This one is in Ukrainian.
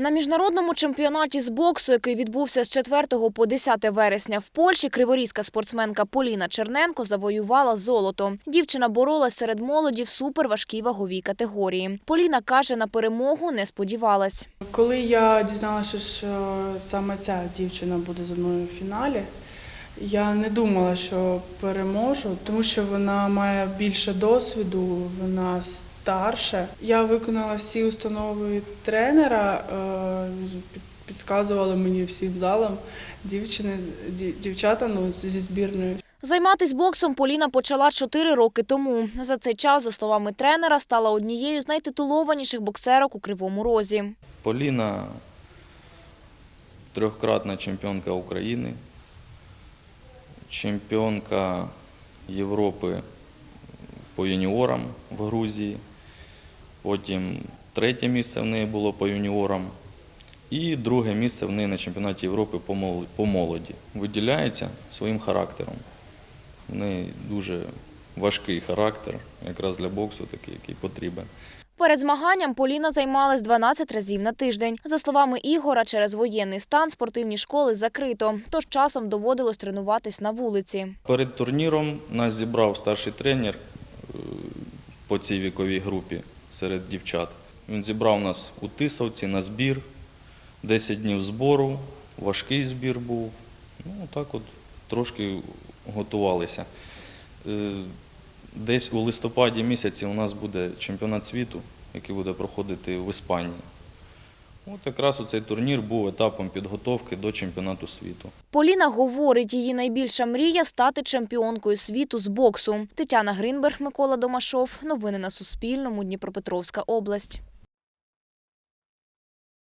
На міжнародному чемпіонаті з боксу, який відбувся з 4 по 10 вересня в Польщі, криворізька спортсменка Поліна Черненко завоювала золото. Дівчина боролась серед молоді в суперважкій ваговій категорії. Поліна каже, на перемогу не сподівалась. Коли я дізналася, що саме ця дівчина буде зі мною в фіналі, я не думала, що переможу, тому що вона має більше досвіду, вона старша. Я виконала всі установи тренера, е, підказували мені всім залом дівчини, дівчата ну, зі збірної. Займатись боксом Поліна почала 4 роки тому. За цей час, за словами тренера, стала однією з найтитулованіших боксерок у Кривому Розі. Поліна трьохкратна чемпіонка України, чемпіонка Європи по юніорам в Грузії. Потім третє місце в неї було по юніорам. І друге місце в неї на чемпіонаті Європи по молоді. Виділяється своїм характером. В неї дуже важкий характер, якраз для боксу такий, який потрібен. Перед змаганням Поліна займалась 12 разів на тиждень. За словами Ігора, через воєнний стан спортивні школи закрито, тож часом доводилось тренуватись на вулиці. Перед турніром нас зібрав старший тренер е, по цій віковій групі серед дівчат. Він зібрав нас у Тисовці на збір, 10 днів збору, важкий збір був. Ну, так от трошки готувалися. Е, Десь у листопаді місяці у нас буде чемпіонат світу, який буде проходити в Іспанії. От якраз цей турнір був етапом підготовки до чемпіонату світу. Поліна говорить, її найбільша мрія стати чемпіонкою світу з боксу. Тетяна Гринберг, Микола Домашов. Новини на Суспільному. Дніпропетровська область.